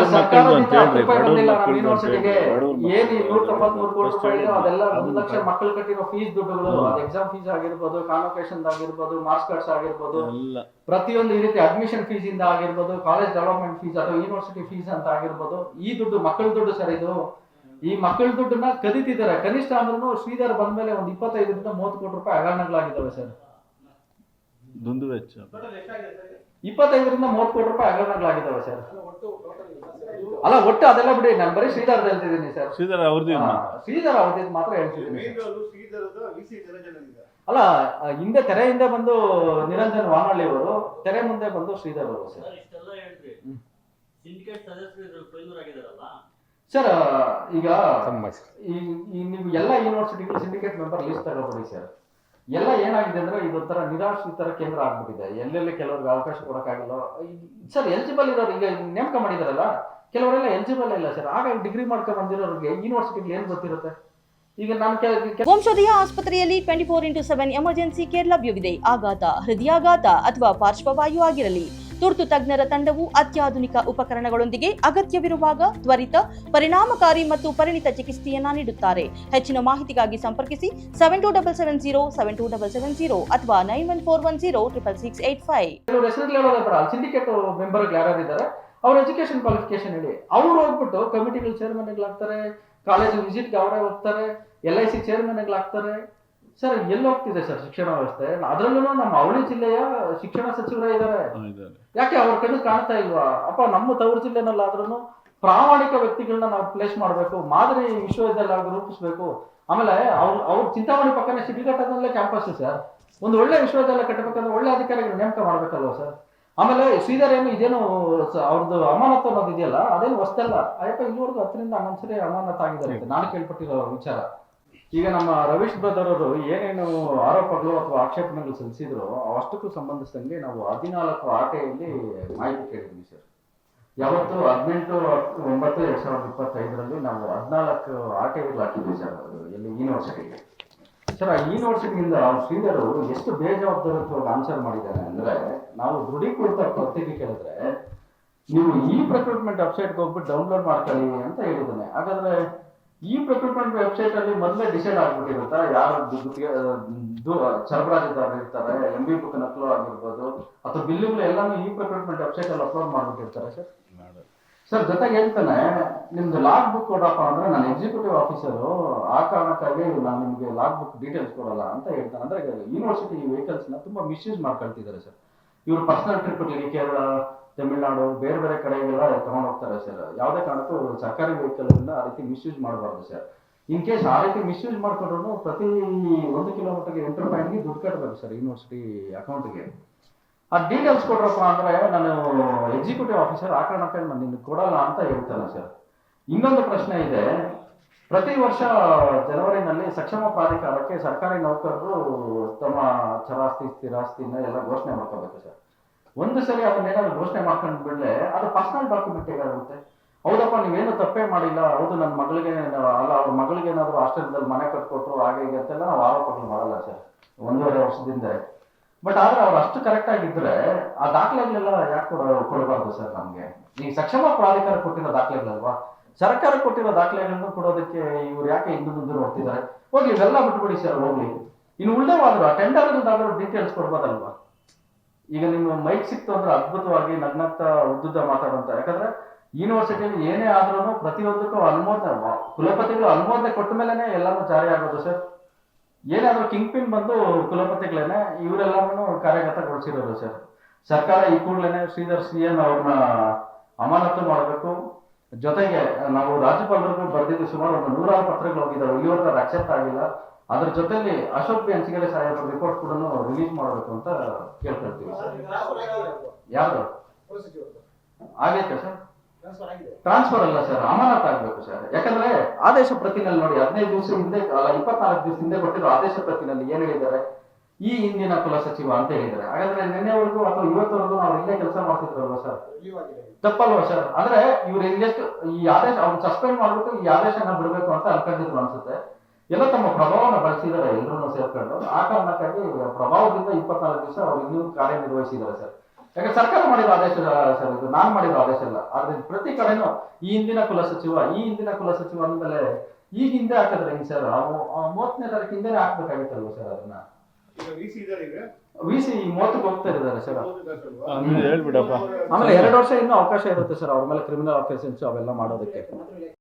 ಬಡವ್ರ ಮಕ್ಕಳು ಅಂತ ಹೇಳ್ರಿ ರೂಪಾಯಿ ಬಡವ್ರ ಮಕ್ಕಳು ಅಂತ ಯೂನಿವರ್ಸಿಟಿಗೆ. ಹೇಳ್ರಿ ಏನು ನೂರ ತೊಂಬತ್ಮೂರು ಕೋಟಿ ರೂಪಾಯಿ ಅದೆಲ್ಲ ಒಂದು ಲಕ್ಷ ಮಕ್ಕಳು ಕಟ್ಟಿರೋ ಫೀಸ್ ದುಡ್ಡುಗಳು ಅದು ಎಕ್ಸಾಮ್ ಫೀಸ್ ಆಗಿರ್ಬೋದು ಕಾನ್ವೊಕೇಶನ್ ಆಗಿರ್ಬೋದು ಮಾರ್ಕ್ಸ್ ಕಾರ್ಡ್ಸ್ ಆಗಿರ್ಬೋದು ಪ್ರತಿಯೊಂದು ಈ ರೀತಿ ಅಡ್ಮಿಷನ್ ಫೀಸ್ ಇಂದ ಆಗಿರ್ಬೋದು ಕಾಲೇಜ್ ಡೆವಲಪ್ಮೆಂಟ್ ಫೀಸ್ ಅಥವಾ ಯೂನಿವರ್ಸಿಟಿ ಫೀಸ್ ಅಂತ ಆಗಿರ್ಬೋದು ಈ ದುಡ್ಡು ಮಕ್ಕಳ ದುಡ್ಡು ಸರ್ ಇದು. ಈ ಮಕ್ಕಳ ದುಡ್ಡನ್ನ ಕದೀತಿದ್ದಾರೆ. ಕನಿಷ್ಠ ಅಂದ್ರೂ ಶ್ರೀಧರ್ ಬಂದ್ಮೇಲೆ ಒಂದು ಇಪ್ಪತ್ತೈದರಿಂದ ಮೂವತ್ತು ಕೋಟಿ ರೂಪಾಯಿ ಹಗರಣಗಳಾಗಿದ್ದಾವೆ ಸರ್ ದುಂದು ವೆಚ್ಚ. ಇಪ್ಪತ್ತೈದರಿಂದ ಮೂವತ್ತು ಕೋಟಿ ರೂಪಾಯಿ ಹಗರಣಗಳಾಗಿದ್ದಾವೆ ಸರ್ ಅಲ್ಲ ಒಟ್ಟು ಅದೆಲ್ಲ ಬಿಡಿ ನಾನು ಬರೀ ಶ್ರೀಧರ್ ಹೇಳ್ತಿದ್ದೀನಿ ಸರ್ ಶ್ರೀಧರ್ ಅವ್ರದ್ದು ಶ್ರೀಧರ್ ಅವ್ರದ್ದು ಮಾತ್ರ ಹೇಳ್ತಿದ್ದೀನಿ ಅಲ್ಲ ಹಿಂದೆ ತೆರೆ ಹಿಂದೆ ಬಂದು ನಿರಂಜನ್ ವಾನಳ್ಳಿ ಅವರು ತೆರೆ ಮುಂದೆ ಬಂದು ಶ್ರೀಧರ್ ಅವರು ಸರ್ ಸರ್ ಇಷ್ಟೆಲ್ಲ ಹೇಳ್ರಿ. ಸಿಂಡಿಕೇಟ್ ಸದಸ್ಯರು ಇದ್ರಲ್ಲಿ ಫೇಲ್ಯೂರ್ ಸರ್ ಈಗ ನೀವು ಎಲ್ಲ ಯೂನಿವರ್ಸಿಟಿಗಳು ಸಿಂಡಿಕೇಟ್ ಮೆಂಬರ್ ಲಿಸ್ಟ್ ತಗೊಳ್ಬಿಡಿ ಸರ್ ಎಲ್ಲ ಏನಾಗಿದೆ ಅಂದ್ರೆ ಇದೊಂಥರ ನಿರಾಶ್ರಿತರ ಕೇಂದ್ರ ಆಗ್ಬಿಟ್ಟಿದೆ. ಎಲ್ಲೆಲ್ಲಿ ಕೆಲವ್ರಿಗೆ ಅವಕಾಶ ಕೊಡಕ್ಕಾಗಿಲ್ಲ. ಸರ್ ಎಲಿಜಿಬಲ್ ಇರೋರು ಈಗ ನೇಮಕ ಮಾಡಿದಾರಲ್ಲ? ಕೆಲವರೆಲ್ಲ ಎಲಿಜಿಬಲ್ ಇಲ್ಲ ಸರ್. ಆಗ ಡಿಗ್ರಿ ಮಾಡ್ಕೊಂಡು ಬಂದಿರೋರಿಗೆ ಯೂನಿವರ್ಸಿಟಿಗೆ ಏನ್ ಗೊತ್ತಿರುತ್ತೆ? ಈಗ ನಾನು ವಂಶೋದಯ ಆಸ್ಪತ್ರೆಯಲ್ಲಿ twenty four into seven emergency care ಲಭ್ಯವಿದೆ. ಆಘಾತ, ಹೃದಯಾಘಾತ ಅಥವಾ ಪಾರ್ಶ್ವವಾಯು ಆಗಿರಲಿ. ತುರ್ತು ತಜ್ಞರ ತಂಡವು ಅತ್ಯಾಧುನಿಕ ಉಪಕರಣಗಳೊಂದಿಗೆ ಅಗತ್ಯವಿರುವಾಗ ತ್ವರಿತ, ಪರಿಣಾಮಕಾರಿ ಮತ್ತು ಪರಿಣಿತ ಚಿಕಿತ್ಸೆಯನ್ನ ನೀಡುತ್ತಾರೆ. ಹೆಚ್ಚಿನ ಮಾಹಿತಿಗಾಗಿ ಸಂಪರ್ಕಿಸಿ seven two double seven zero seven two double seven zero ಅಥವಾ nine one four one zero triple six eight five education qualification ಹೇಳಿ. ಅವ್ರು ಹೋಗ್ಬಿಟ್ಟು ಕಮಿಟಿಗಳು ಚೇರ್ಮನ್ಗಳಾಗ್ತಾರೆ ಕಾಲೇಜ್ ವಿಸಿಟ್ಗೆ ಅವರೇ ಹೋಗ್ತಾರೆ ಎಲ್ ಐ ಸಿ ಚೇರ್ಮನ್ಗಳಾಗ್ತಾರೆ ಸರ್ ಎಲ್ಲಿ ಹೋಗ್ತಿದೆ ಸರ್ ಶಿಕ್ಷಣ ವ್ಯವಸ್ಥೆ? ಅದರಲ್ಲೂ ನಮ್ಮ ಅವಳಿ ಜಿಲ್ಲೆಯ ಶಿಕ್ಷಣ ಸಚಿವರೇ ಇದ್ದಾರೆ. ಯಾಕೆ ಅವ್ರ ಕಣ್ಣು ಕಾಣ್ತಾ ಇಲ್ವಾ? ಅಪ್ಪ ನಮ್ಮ ತವರು ಜಿಲ್ಲೆನಲ್ಲಾದ್ರೂ ಪ್ರಾಮಾಣಿಕ ವ್ಯಕ್ತಿಗಳನ್ನ ನಾವು ಪ್ಲೇಸ್ ಮಾಡಬೇಕು ಮಾದರಿ ವಿಶ್ವವಿದ್ಯಾಲಯ ರೂಪಿಸ್ಬೇಕು. ಆಮೇಲೆ ಅವ್ರ ಅವ್ರ ಚಿಂತಾಮಣಿ ಪಕ್ಕನೇ ಸಿಟಿಘಟ್ಟದಲ್ಲೇ ಕ್ಯಾಂಪಸ್ ಸರ್. ಒಂದು ಒಳ್ಳೆ ವಿಶ್ವವಿದ್ಯಾಲಯ ಕಟ್ಟಬೇಕಂದ್ರೆ ಒಳ್ಳೆ ಅಧಿಕಾರಿಗಳು ನೇಮಕ ಮಾಡ್ಬೇಕಲ್ವ ಸರ್? ಆಮೇಲೆ ಶ್ರೀಧರ್ ಏನು ಇದೇನು ಅವ್ರದ್ದು ಅಮಾನತ್ ಅನ್ನೋದು ಇದೆಯಲ್ಲ ಅದೇನು ಹೊಸ್ತಲ್ಲ ಅಯ್ಯಪ್ಪ ಇಲ್ಲಿವರೆಗೂ ಹತ್ತರಿಂದ ಹನ್ನೊಂದು ಸರಿ ಅಮಾನತ್ ಆಗಿದ್ದಾರೆ ನಾನು ಕೇಳ್ಪಟ್ಟಿರೋ ವಿಚಾರ. ಈಗ ನಮ್ಮ ರವೀಶ್ ಬ್ರದರ್ ಅವರು ಏನೇನು ಆರೋಪಗಳು ಅಥವಾ ಆಕ್ಷೇಪಣೆಗಳು ಸಲ್ಲಿಸಿದ್ರು ಅವಷ್ಟಕ್ಕೂ ಸಂಬಂಧಿಸಿದಂಗೆ ನಾವು ಹದಿನಾಲ್ಕು ಆಟೆಯಲ್ಲಿ ಮಾಹಿತಿ ಕೇಳಿದ್ವಿ ಸರ್. ಯಾವತ್ತು ಹದಿನೆಂಟು ಒಂಬತ್ತು ಎರಡ್ ಸಾವಿರದ ಇಪ್ಪತ್ತೈದರಲ್ಲಿ ನಾವು ಹದಿನಾಲ್ಕು ಆಟೆಗಳು ಹಾಕಿದ್ವಿ ಸರ್ ಎಲ್ಲಿ ಯೂನಿವರ್ಸಿಟಿಗೆ ಸರ್ ಆ ಯೂನಿವರ್ಸಿಟಿಯಿಂದ ಅವರು ಎಷ್ಟು ಬೇಜವಾಬ್ದಾರಿತ್ವವಾಗಿ ಆನ್ಸರ್ ಮಾಡಿದ್ದಾರೆ ಅಂದ್ರೆ ನಾವು ದೃಢೀಕೃತ ಪ್ರತಿಭೆ ಕೇಳಿದ್ರೆ ನೀವು ಈ ಪ್ರಕ್ರೂಟ್ಮೆಂಟ್ ವೆಬ್ಸೈಟ್ಗೆ ಹೋಗ್ಬಿಟ್ಟು ಡೌನ್ಲೋಡ್ ಮಾಡ್ಕೊಳ್ಳಿ ಅಂತ ಹೇಳಿದ್ದಾನೆ. ಹಾಗಾದ್ರೆ ಈ ಪ್ರಕ್ರೂಟ್ಮೆಂಟ್ ವೆಬ್ಸೈಟ್ ಅಲ್ಲಿ ಮೊದಲೇ ಡಿಸೈಡ್ ಆಗ್ಬಿಟ್ಟಿರುತ್ತಾ ಯಾರು ಸರಬರಾಜುದಾರರು ಇರ್ತಾರೆ ಎಂ ಬಿ ಬುಕ್ ನಕಲು ಆಗಿರ್ಬೋದು, ಅಥವಾ ಬಿಲ್ಲುಗಳು ಎಲ್ಲಾನು ಈ ಪ್ರಕ್ರೂಟ್ಮೆಂಟ್ ವೆಬ್ಸೈಟ್ ಅಲ್ಲಿ ಅಪ್ಲೋಡ್ ಮಾಡ್ಬಿಟ್ಟಿರ್ತಾರೆ ಸರ್. ಸರ್, ಜೊತೆಗೆ ಹೇಳ್ತಾನೆ, ನಿಮ್ದು ಲಾಗ್ ಬುಕ್ ಕೊಡಪ್ಪ ಅಂದ್ರೆ ನಾನು ಎಕ್ಸಿಕ್ಯೂಟಿವ್ ಆಫೀಸರು ಆ ಕಾರಣಕ್ಕಾಗಿ ನಾನು ನಿಮಗೆ ಲಾಗ್ ಬುಕ್ ಡೀಟೇಲ್ಸ್ ಕೊಡಲ್ಲ ಅಂತ ಹೇಳ್ತಾನೆ. ಅಂದ್ರೆ ಯೂನಿವರ್ಸಿಟಿ ವೆಹಿಕಲ್ಸ್ನ ತುಂಬಾ ಮಿಸ್ಯೂಸ್ ಮಾಡ್ಕೊಳ್ತಿದ್ದಾರೆ ಸರ್. ಇವರು ಪರ್ಸನಲ್ ಟ್ರಿಪ್ಗಳಿಗೆ ಕೇರಳ ತಮಿಳ್ನಾಡು ಬೇರೆ ಬೇರೆ ಕಡೆಗೆಲ್ಲ ತಗೊಂಡು ಹೋಗ್ತಾರೆ ಸರ್ ಯಾವುದೇ ಕಾರಣಕ್ಕೂ ಸರ್ಕಾರಿ ವೆಹಿಕಲ್ ಆ ರೀತಿ ಮಿಸ್ಯೂಸ್ ಮಾಡಬಾರ್ದು ಸರ್ ಇನ್ ಕೇಸ್ ಆ ರೀತಿ ಮಿಸ್ಯೂಸ್ ಮಾಡ್ಕೊಂಡ್ರು ಪ್ರತಿ ಒಂದು ಕಿಲೋಮೀಟರ್ಗೆ ಎಂಟು ರೂಪಾಯಿಗೆ ದುಡ್ಡು ಕಟ್ಟಬೇಕು ಸರ್ ಯೂನಿವರ್ಸಿಟಿ ಅಕೌಂಟ್ಗೆ ಆ ಡೀಟೇಲ್ಸ್ ಕೊಡ್ರಪ್ಪ ಅಂದ್ರೆ ನಾನು ಎಕ್ಸಿಕ್ಯೂಟಿವ್ ಆಫೀಸರ್ ಆ ಕಾರಣಕ್ಕೆ ನಾನು ನಿಮ್ಗೆ ಕೊಡಲ್ಲ ಅಂತ ಹೇಳ್ತಾನೆ ಸರ್ ಇನ್ನೊಂದು ಪ್ರಶ್ನೆ ಇದೆ. ಪ್ರತಿ ವರ್ಷ ಜನವರಿನಲ್ಲಿ ಸಕ್ಷಮ ಪ್ರಾಧಿಕಾರಕ್ಕೆ ಸರ್ಕಾರಿ ನೌಕರರು ತಮ್ಮ ಚರಾಸ್ತಿ ಸ್ಥಿರಾಸ್ತಿನ ಎಲ್ಲ ಘೋಷಣೆ ಮಾಡ್ಕೋಬೇಕು ಸರ್ ಒಂದು ಸರಿ ಅದನ್ನೇನಾದ್ರು ಘೋಷಣೆ ಮಾಡ್ಕೊಂಡು ಬಿಡ್ಲೆ ಅದು ಪರ್ಸನಲ್ ಡಾಕ್ಯುಮೆಂಟ್ ಹೇಗಾಗುತ್ತೆ ಹೌದಪ್ಪ, ನೀವೇನು ತಪ್ಪೇ ಮಾಡಿಲ್ಲ. ಹೌದು ನನ್ನ ಮಗಳಿಗೆ ಅಲ್ಲ ಅವ್ರ ಮಗಳಿಗೆ ಏನಾದ್ರು ಮನೆ ಕಟ್ಕೊಟ್ರು, ಹಾಗೆ ಹೀಗೆ ಅಂತೆಲ್ಲ ನಾವು ಆರೋಪಗಳು ಮಾಡಲ್ಲ ಸರ್. ಒಂದೂವರೆ ವರ್ಷದಿಂದ. ಬಟ್ ಆದ್ರೆ ಅವ್ರು ಅಷ್ಟು ಕರೆಕ್ಟ್ ಆಗಿದ್ರೆ ಆ ದಾಖಲೆಗಳೆಲ್ಲ ಯಾಕೆ ಕೊಡ, ಕೊಡಬಾರ್ದು ಸರ್ ನಮ್ಗೆ? ಈ ಸಕ್ಷಮ ಪ್ರಾಧಿಕಾರ ಕೊಟ್ಟಿರೋ ದಾಖಲೆಗಳಲ್ವಾ? ಸರ್ಕಾರ ಕೊಟ್ಟಿರೋ ದಾಖಲೆಗಳನ್ನು ಕೊಡೋದಕ್ಕೆ ಇವ್ರು ಯಾಕೆ ಹಿಂದೆ ಮುಂದೆ ನೋಡ್ತಿದ್ದಾರೆ? ಹೋಗ್ಲಿ, ಇವೆಲ್ಲ ಬಿಟ್ಬಿಡಿ ಸರ್, ಹೋಗ್ಲಿ. ಇನ್ನು ಉಳ್ದವಾದ್ರು, ಆ ಟೆಂಡರ್ ಡೀಟೇಲ್ಸ್ ಕೊಡ್ಬೋದಲ್ವಾ? ಈಗ ನಿಮ್ಮ ಮೈಕ್ ಸಿಕ್ತು ಅಂದ್ರೆ ಅದ್ಭುತವಾಗಿ ನಗ್ನಗ್ತಾ ಉದ್ದುದ್ದ ಮಾತಾಡುವಂತ. ಯಾಕಂದ್ರೆ ಯೂನಿವರ್ಸಿಟಿಯಲ್ಲಿ ಏನೇ ಆದ್ರೂ ಪ್ರತಿಯೊಂದಕ್ಕೂ ಅನುಮೋದನೆ ಕುಲಪತಿಗಳು ಅನುಮೋದನೆ ಕೊಟ್ಟ ಮೇಲೆನೆ ಎಲ್ಲಾನು ಜಾರಿ ಆಗೋದು ಸರ್. ಏನಾದ್ರೂ ಕಿಂಗ್ ಪಿನ್ ಬಂದು ಕುಲಪತಿಗಳೇನೆ ಇವರೆಲ್ಲವನ್ನು ಕಾರ್ಯಗತಗೊಳಿಸಿರೋರು ಸರ್. ಸರ್ಕಾರ ಈ ಕೂಡಲೇ ಶ್ರೀಧರ್ ಸಿ ಎನ್ ಅವ್ರನ್ನ ಅಮಾನತು ಮಾಡಬೇಕು. ಜೊತೆಗೆ ನಾವು ರಾಜ್ಯಪಾಲರಿಗೂ ಬರೆದಿದ್ದು ಸುಮಾರು ಒಂದು ನೂರಾರು ಪತ್ರಗಳು ಹೋಗಿದ್ದಾವೆ. ಅದು ಅಕ್ಸೆಪ್ಟ್ ಆಗಿಲ್ಲ. ಅದ್ರ ಜೊತೆಲಿ ಅಶೋಕ್ ಬಿ ಹಂಚಿಗೆರೆ ಸಾಹೇಬ್ರ ರಿಪೋರ್ಟ್ ಕೂಡ ರಿಲೀಸ್ ಮಾಡಬೇಕು ಅಂತ ಕೇಳ್ಕೊಳ್ತೀವಿ ಸರ್. ಯಾರು ಆಗೈತೆ ಸರ್. ಟ್ರಾನ್ಸ್ಫರ್ ಅಲ್ಲ ಸರ್, ಅಮಾನತ್ ಆಗ್ಬೇಕು ಸರ್. ಯಾಕಂದ್ರೆ ಆದೇಶ ಪ್ರತಿನಲ್ಲಿ ನೋಡಿ, ಹದಿನೈದು ದಿವಸ ಹಿಂದೆ, ಅಲ್ಲ, ಇಪ್ಪತ್ನಾಲ್ಕು ದಿವಸ ಹಿಂದೆ ಕೊಟ್ಟಿರೋ ಆದೇಶ ಪ್ರತಿನಲ್ಲಿ ಏನ್ ಹೇಳಿದ್ದಾರೆ? ಈ ಹಿಂದಿನ ಕುಲ ಸಚಿವ ಅಂತ ಹೇಳಿದ್ದಾರೆ. ಹಾಗಾದ್ರೆ ನಿನ್ನೆವರೆಗೂ ಅಥವಾ ಇವತ್ತವರೆಗೂ ನಾವು ಇಲ್ಲೇ ಕೆಲಸ ಮಾಡ್ತಿದ್ರಲ್ವಾ ಸರ್? ತಪ್ಪಲ್ವಾ ಸರ್? ಅಂದ್ರೆ ಇವ್ರು ಎಷ್ಟು ಈ ಆದೇಶ, ಅವ್ರು ಸಸ್ಪೆಂಡ್ ಮಾಡ್ಬಿಟ್ಟು ಈ ಆದೇಶನ ಬಿಡಬೇಕು ಅಂತ ಅನ್ಕೊಂಡಿದ್ರು ಅನ್ಸುತ್ತೆ. ಎಲ್ಲ ತಮ್ಮ ಪ್ರಭಾವನ ಬಳಸಿದ್ದಾರೆ ಎಲ್ಲರೂ ಸೇರ್ಕೊಂಡು. ಆ ಕಾರಣಕ್ಕಾಗಿ ಪ್ರಭಾವದಿಂದ ಇಪ್ಪತ್ನಾಲ್ಕು ದಿವಸ ಅವ್ರು ಇನ್ನೂ ಕಾರ್ಯನಿರ್ವಹಿಸಿದ್ದಾರೆ ಸರ್. ಯಾಕಂದ್ರೆ ಸರ್ಕಾರ ಮಾಡಿರೋ ಆದೇಶ ಸರ್ ಇದು ನಾನು ಮಾಡಿರೋ ಆದೇಶ ಅಲ್ಲ. ಆದ್ರೆ ಪ್ರತಿ ಕಡೆನೂ ಈ ಹಿಂದಿನ ಕುಲ ಸಚಿವ ಈ ಹಿಂದಿನ ಕುಲ ಸಚಿವ ಅಂದ್ಮೇಲೆ ಈಗ ಹಿಂದೆ ಹಾಕಿದ್ರೆ ಹೆಂಗ್ ಸರ್? ಮೂವತ್ತನೇ ತಾರೀಕು ಹಿಂದೆನೆ ಹಾಕ್ಬೇಕಾಗಿತ್ತಲ್ವ ಸರ್ ಅದನ್ನ? ವಿಸಿ ಮೂವತ್ತಕ್ಕೆ ಹೋಗ್ತಾ ಇದ್ದಾರೆ ಸರ್. ಹೌದು. ಆಮೇಲೆ ಎರಡು ವರ್ಷ ಇನ್ನೂ ಅವಕಾಶ ಇರುತ್ತೆ ಸರ್ ಅವ್ರ ಮೇಲೆ ಕ್ರಿಮಿನಲ್ ಅಫೆನ್ಸ್ ಅವೆಲ್ಲ ಮಾಡೋದಕ್ಕೆ.